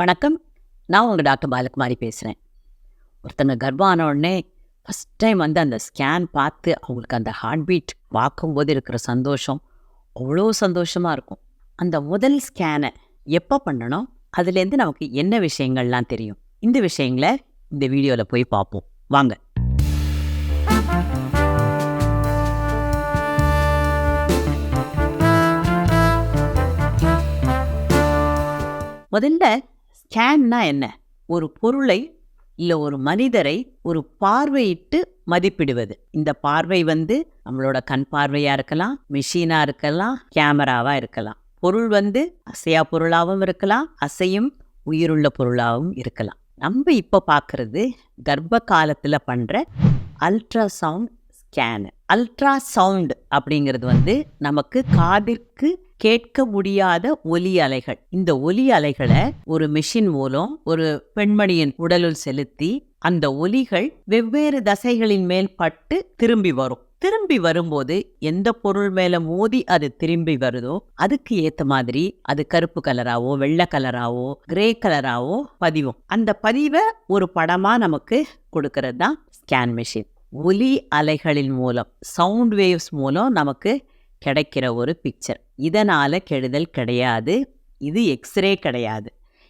வணக்கம். நான் உங்கள் டாக்டர் பாலகுமாரி பேசுகிறேன் ஒருத்தங்க கர்ப்பம் உடனே ஃபஸ்ட் டைம் வந்து அந்த ஸ்கேன் பார்த்து அவங்களுக்கு அந்த ஹார்ட் பீட் பார்க்கும்போது இருக்கிற சந்தோஷம் அவ்வளோ சந்தோஷமாக இருக்கும். அந்த முதல் ஸ்கேனை எப்போ பண்ணணும்? அதுலேருந்து நமக்கு என்ன விஷயங்கள்லாம் தெரியும்? இந்த விஷயங்களை இந்த வீடியோவில் போய் பார்ப்போம். வாங்க. முதல்ல ஸ்கேன்னா என்ன? ஒரு பொருளை இல்லை ஒரு மனிதரை ஒரு பார்வையிட்டு மதிப்பிடுவது. இந்த பார்வை வந்து நம்மளோட கண் பார்வையாக இருக்கலாம் மிஷினாக இருக்கலாம் கேமராவாக இருக்கலாம். பொருள் வந்து அசையா பொருளாகவும் இருக்கலாம் அசையும் உயிருள்ள பொருளாகவும் இருக்கலாம். நம்ம இப்போ பார்க்குறது கர்ப்ப காலத்தில் பண்ணுற அல்ட்ராசவுண்ட் ஸ்கேனு. அல்ட்ராசவுண்ட் அப்படிங்கிறது வந்து நமக்கு காதிற்கு கேட்க முடியாத ஒலி அலைகள். இந்த ஒலி அலைகளை ஒரு மிஷின் மூலம் ஒரு பெண்மணியின் உடலுள் செலுத்தி அந்த ஒலிகள் வெவ்வேறு தசைகளின் மேல் பட்டு திரும்பி வரும். திரும்பி வரும்போது எந்த பொருள் மேல மோதி அது திரும்பி வருதோ அதுக்கு ஏத்த மாதிரி அது கருப்பு கலராவோ வெள்ளை கலராவோ கிரே கலராவோ பதிவும். அந்த பதிவை ஒரு படமா நமக்கு கொடுக்கறது தான் ஸ்கேன் மிஷின். ஒலி அலைகளின் மூலம் சவுண்ட் வேவ்ஸ் மூலம் நமக்கு கிடைக்கிற ஒரு பிக்சர் இதனால் கெடுதல் கிடையாது. இது எக்ஸ்ரே கிடையாது.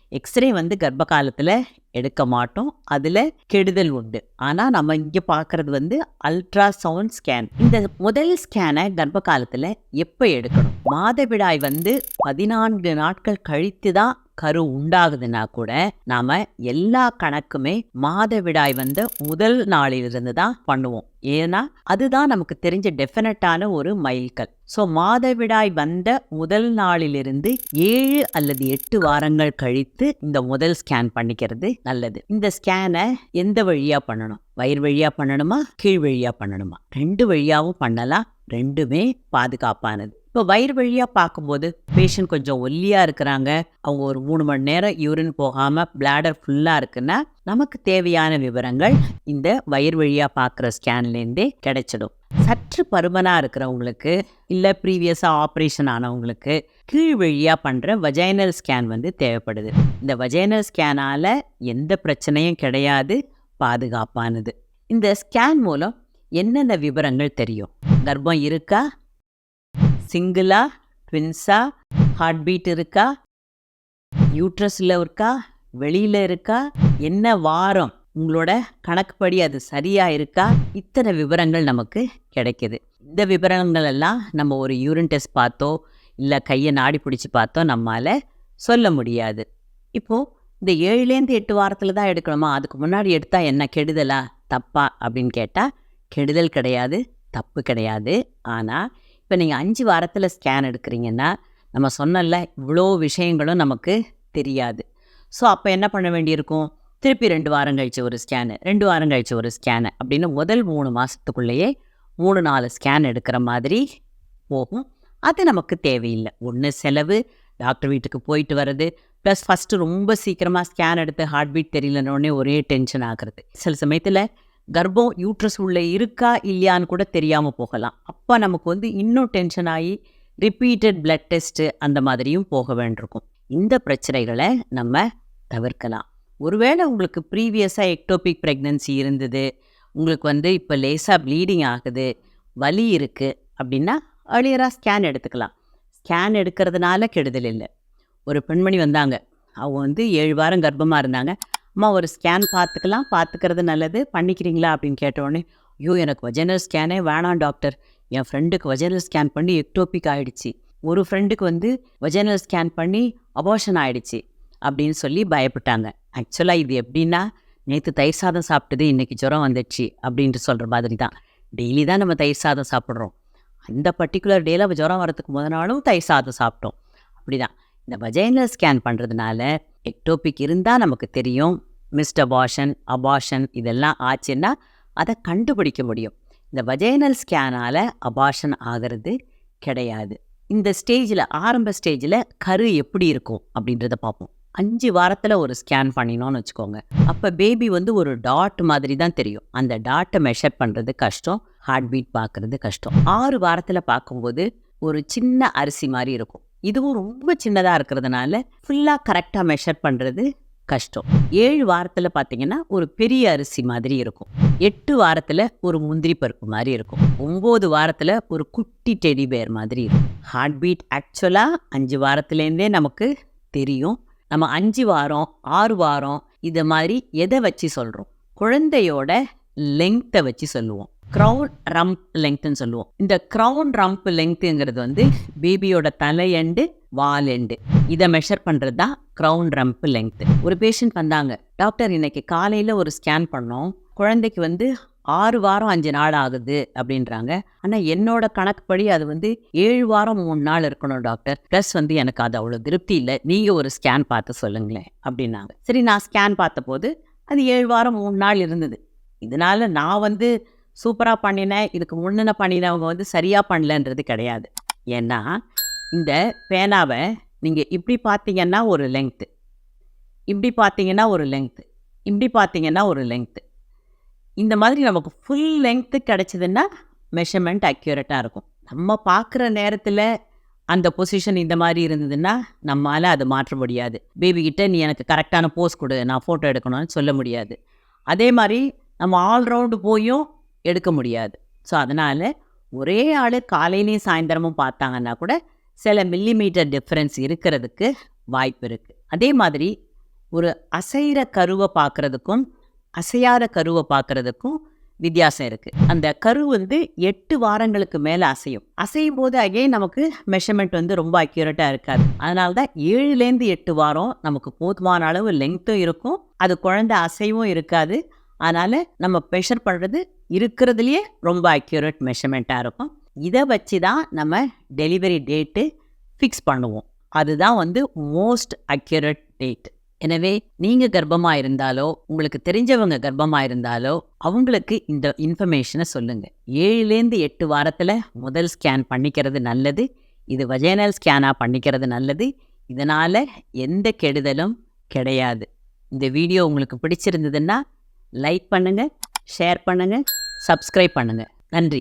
எக்ஸ்ரே வந்து கர்ப்ப காலத்தில் எடுக்க மாட்டோம். அதில் கெடுதல் உண்டு. ஆனால் நம்ம இங்கே பார்க்குறது வந்து அல்ட்ரா சவுண்ட் ஸ்கேன் இந்த முதல் ஸ்கேனை கர்ப்ப காலத்தில் எப்போ எடுக்கணும்? மாதவிடாய் வந்து பதினான்கு நாட்கள் கழித்து தான் கரு உண்டாகுதுன்னா கூட நாம எல்லா கணக்குமே மாதவிடாய் வந்த முதல் நாளிலிருந்து தான் பண்ணுவோம். ஏன்னா அதுதான் நமக்கு தெரிஞ்ச டெஃபினட்டான ஒரு மைல்கல். ஸோ மாதவிடாய் வந்த முதல் நாளிலிருந்து ஏழு அல்லது எட்டு வாரங்கள் கழித்து இந்த முதல் ஸ்கேன் பண்ணிக்கிறது நல்லது. இந்த ஸ்கேனை எந்த வழியா பண்ணணும்? வயிறு வழியா பண்ணணுமா? கீழ் வழியா பண்ணணுமா? ரெண்டு வழியாவும் பண்ணலாம். ரெண்டுமே பாதுகாப்பானது. இப்போ வயிறு வழியாக பார்க்கும்போது பேஷண்ட் கொஞ்சம் ஒல்லியாக இருக்கிறாங்க. அவங்க ஒரு மூணு மணி நேரம் யூரின் போகாமல் பிளாடர் ஃபுல்லாக இருக்குன்னா நமக்கு தேவையான விவரங்கள் இந்த வயிறு வழியாக பார்க்குற ஸ்கேன்லேருந்தே கிடைச்சிடும். சற்று பருமனாக இருக்கிறவங்களுக்கு இல்லை ப்ரீவியஸாக ஆப்ரேஷன் ஆனவங்களுக்கு கீழ் வழியாக பண்ணுற வஜைனல் ஸ்கேன் வந்து தேவைப்படுது. இந்த வஜைனல் ஸ்கேனால் எந்த பிரச்சனையும் கிடையாது பாதுகாப்பானது. இந்த ஸ்கேன் மூலம் என்னென்ன விவரங்கள் தெரியும்? கர்ப்பம் இருக்கா? சிங்கிளா? ட்வின்ஸா? ஹார்ட் பீட் இருக்கா? யூட்ரஸில் இருக்கா? வெளியில் இருக்கா? என்ன வாரம்? உங்களோட கணக்குப்படி அது சரியாக இருக்கா? இத்தனை விவரங்கள் நமக்கு கிடைக்கிது. இந்த விவரங்கள் எல்லாம் நம்ம ஒரு யூரின் டெஸ்ட் பார்த்தோ இல்லை கையை நாடி பிடிச்சி பார்த்தோ நம்மால் சொல்ல முடியாது. இப்போது இந்த ஏழுலேருந்து எட்டு வாரத்தில் தான் எடுக்கணுமா? அதுக்கு முன்னாடி எடுத்தால் என்ன கெடுதலா? தப்பா? அப்படின்னு கேட்டால் கெடுதல் கிடையாது தப்பு கிடையாது. ஆனால் இப்போ நீங்கள் அஞ்சு வாரத்தில் ஸ்கேன் எடுக்கிறீங்கன்னா நம்ம சொன்னல இவ்வளோ விஷயங்களும் நமக்கு தெரியாது. ஸோ அப்போ என்ன பண்ண வேண்டியிருக்கும்? திருப்பி ரெண்டு வாரம் கழித்து ஒரு ஸ்கேனு ரெண்டு வாரம் கழித்து ஒரு ஸ்கேனு அப்படின்னு முதல் மூணு மாதத்துக்குள்ளேயே மூணு நாலு ஸ்கேன் எடுக்கிற மாதிரி போகும். அது நமக்கு தேவையில்லை. ஒன்று செலவு டாக்டர் வீட்டுக்கு போயிட்டு வர்றது ப்ளஸ் ஃபஸ்ட்டு ரொம்ப சீக்கிரமாக ஸ்கேன் எடுத்து ஹார்ட் பீட் தெரியலன்னொடனே ஒரே டென்ஷன் ஆகுறது. சில சமயத்தில் கர்ப்பம் யூட்ரஸ் உள்ளே இருக்கா இல்லையான்னு கூட தெரியாமல் போகலாம். அப்போ நமக்கு வந்து இன்னும் டென்ஷன் ஆகி ரிப்பீட்டட் பிளட் டெஸ்ட்டு அந்த மாதிரியும் போக வேண்டியிருக்கும். இந்த பிரச்சனைகளை நம்ம தவிர்க்கலாம். ஒருவேளை உங்களுக்கு ப்ரீவியஸாக எக்டோபிக் ப்ரெக்னன்சி இருந்தது உங்களுக்கு வந்து இப்போ லேசாக ப்ளீடிங் ஆகுது வலி இருக்குது அப்படின்னா அர்லியராக ஸ்கேன் எடுத்துக்கலாம். ஸ்கேன் எடுக்கிறதுனால கெடுதல் இல்லை. ஒரு பெண்மணி வந்தாங்க. அவங்க வந்து ஏழு வாரம் கர்ப்பமாக இருந்தாங்க. அம்மா ஒரு ஸ்கேன் பார்த்துக்கலாம். பார்த்துக்கிறது நல்லது. பண்ணிக்கிறீங்களா? அப்படின்னு கேட்டோடனே ஐயோ எனக்கு வஜனல் ஸ்கேனே வேணாம் டாக்டர் என் ஃப்ரெண்டுக்கு வஜனல் ஸ்கேன் பண்ணி எக்டோபிக் ஆகிடுச்சு ஒரு ஃப்ரெண்டுக்கு வந்து வஜனல் ஸ்கேன் பண்ணி அபார்ஷன் ஆகிடுச்சு அப்படின்னு சொல்லி பயப்பட்டாங்க. ஆக்சுவலாக இது எப்படின்னா நேற்று தயிர் சாதம் சாப்பிட்டது இன்றைக்கி ஜுரம் வந்துடுச்சு அப்படின்ட்டு சொல்கிற மாதிரி தான். டெய்லி தான் நம்ம தயிர் சாதம் சாப்பிட்றோம். அந்த பர்டிகுலர் டேயில் ஜுரம் வரதுக்கு முத நாளும் தயிர் சாதம் சாப்பிட்டோம். அப்படி தான் இந்த வஜைனல் ஸ்கேன் பண்ணுறதுனால எக்டோபிக் இருந்தால் நமக்கு தெரியும். மிஸ்ட் பாஷன் அபாஷன் இதெல்லாம் ஆச்சுன்னா அதை கண்டுபிடிக்க முடியும். இந்த வஜைனல் ஸ்கேனால் அபாஷன் ஆகிறது கிடையாது. இந்த ஸ்டேஜில் ஆரம்ப ஸ்டேஜில் கரு எப்படி இருக்கும் அப்படின்றத பார்ப்போம். அஞ்சு வாரத்தில் ஒரு ஸ்கேன் பண்ணினோன்னு வச்சுக்கோங்க. அப்போ பேபி வந்து ஒரு டாட் மாதிரி தான் தெரியும். அந்த டாட்டை மெஷர் பண்ணுறது கஷ்டம் ஹார்ட் பீட் பார்க்குறது கஷ்டம். ஆறு வாரத்தில் பார்க்கும்போது ஒரு சின்ன அரிசி மாதிரி இருக்கும். இதுவும் ரொம்ப சின்னதாக இருக்கிறதுனால ஃபுல்லாக கரெக்டாக மெஷர் பண்ணுறது கஷ்டம். ஏழு வாரத்தில் பார்த்தீங்கன்னா ஒரு பெரிய அரிசி மாதிரி இருக்கும். எட்டு வாரத்தில் ஒரு முந்திரி பருப்பு மாதிரி இருக்கும். ஒம்பது வாரத்தில் ஒரு குட்டி டெடி பேர் மாதிரி இருக்கும். ஹார்ட் பீட் ஆக்சுவலாக அஞ்சு வாரத்துலேருந்தே நமக்கு தெரியும். நம்ம அஞ்சு வாரம் ஆறு வாரம் இதை மாதிரி எதை வச்சு சொல்கிறோம் குழந்தையோட லெங்க்த்தை வச்சு சொல்லுவோம். க்ரௌன் ரம்ப் லெங்க்த்னு சொல்லுவோம். இந்த க்ரௌன் ரம்ப் லெங்க்த்துங்கிறது வந்து பேபியோட தலையண்டு வால் எண்டு இதை மெஷர் பண்ணுறது தான் க்ரௌன் ரம்ப் லெங்க்த்து ஒரு பேஷண்ட் வந்தாங்க. டாக்டர் இன்னைக்கு காலையில் ஒரு ஸ்கேன் பண்ணோம். குழந்தைக்கு வந்து ஆறு வாரம் அஞ்சு நாள் ஆகுது அப்படின்றாங்க. ஆனால் என்னோட கணக்குப்படி அது வந்து ஏழு வாரம் மூணு நாள் இருக்கணும் டாக்டர் ப்ளஸ் வந்து எனக்கு அது அவ்வளோ திருப்தி இல்லை. நீங்கள் ஒரு ஸ்கேன் பார்த்து சொல்லுங்களேன் அப்படின்னாங்க. சரி நான் ஸ்கேன் பார்த்தபோது அது ஏழு வாரம் மூணு நாள் இருந்தது. இதனால நான் வந்து சூப்பராக பண்ணினேன். இதுக்கு முன்னின பண்ணினவங்க வந்து சரியாக பண்ணலன்றது கிடையாது. ஏன்னா இந்த பேனாவை நீங்கள் இப்படி பார்த்தீங்கன்னா ஒரு லெங்க்த்து இப்படி பார்த்தீங்கன்னா ஒரு லெங்க்த்து இப்படி பார்த்தீங்கன்னா ஒரு லெங்க்த்து இந்த மாதிரி நமக்கு ஃபுல் லெங்க்த்து கிடச்சிதுன்னா மெஷர்மெண்ட் அக்யூரேட்டாக இருக்கும். நம்ம பார்க்குற நேரத்தில் அந்த பொசிஷன் இந்த மாதிரி இருந்ததுன்னா நம்மளால் அது மாற்ற முடியாது. பேபிக்கிட்ட நீ எனக்கு கரெக்டான போஸ் கொடு நான் ஃபோட்டோ எடுக்கணும்னு சொல்ல முடியாது. அதே மாதிரி நம்ம ஆல்ரவுண்டு போயும் எடுக்க முடியாது. ஸோ அதனால் ஒரே ஆள் காலையிலையும் சாயந்தரமும் பார்த்தாங்கன்னா கூட சில மில்லிமீட்டர் டிஃப்ரென்ஸ் இருக்கிறதுக்கு வாய்ப்பு இருக்குது அதே மாதிரி ஒரு அசைகிற கருவை பார்க்குறதுக்கும் அசையாத கருவை பார்க்குறதுக்கும் வித்தியாசம் இருக்குது அந்த கரு வந்து எட்டு வாரங்களுக்கு மேலே அசையும். அசையும் போது அகைன் நமக்கு மெஷர்மெண்ட் வந்து ரொம்ப அக்யூரேட்டாக இருக்காது. அதனால தான் ஏழுலேருந்து எட்டு வாரம் நமக்கு போதுமான அளவு லெங்க்த்தும் இருக்கும். அது குழந்தை அசைவும் இருக்காது. அதனால் நம்ம மெஷர் பண்ணுறது இருக்கிறதுலையே ரொம்ப அக்யூரேட் மெஷர்மெண்ட்டாக இருக்கும். இதை வச்சு தான் நம்ம டெலிவரி டேட்டு ஃபிக்ஸ் பண்ணுவோம். அதுதான் வந்து மோஸ்ட் அக்யூரேட் டேட் எனவே நீங்கள் கர்ப்பமாக இருந்தாலோ உங்களுக்கு தெரிஞ்சவங்க கர்ப்பமாக இருந்தாலோ அவங்களுக்கு இந்த இன்ஃபர்மேஷனை சொல்லுங்கள் ஏழுலேருந்து எட்டு வாரத்தில் முதல் ஸ்கேன் பண்ணிக்கிறது நல்லது இது வஜைனல் ஸ்கேனாக பண்ணிக்கிறது நல்லது இதனால் எந்த கெடுதலும் கிடையாது. இந்த வீடியோ உங்களுக்கு பிடிச்சிருந்ததுன்னா லைக் பண்ணுங்கள் ஷேர் பண்ணுங்கள் சப்ஸ்கிரைப் பண்ணுங்கள் நன்றி.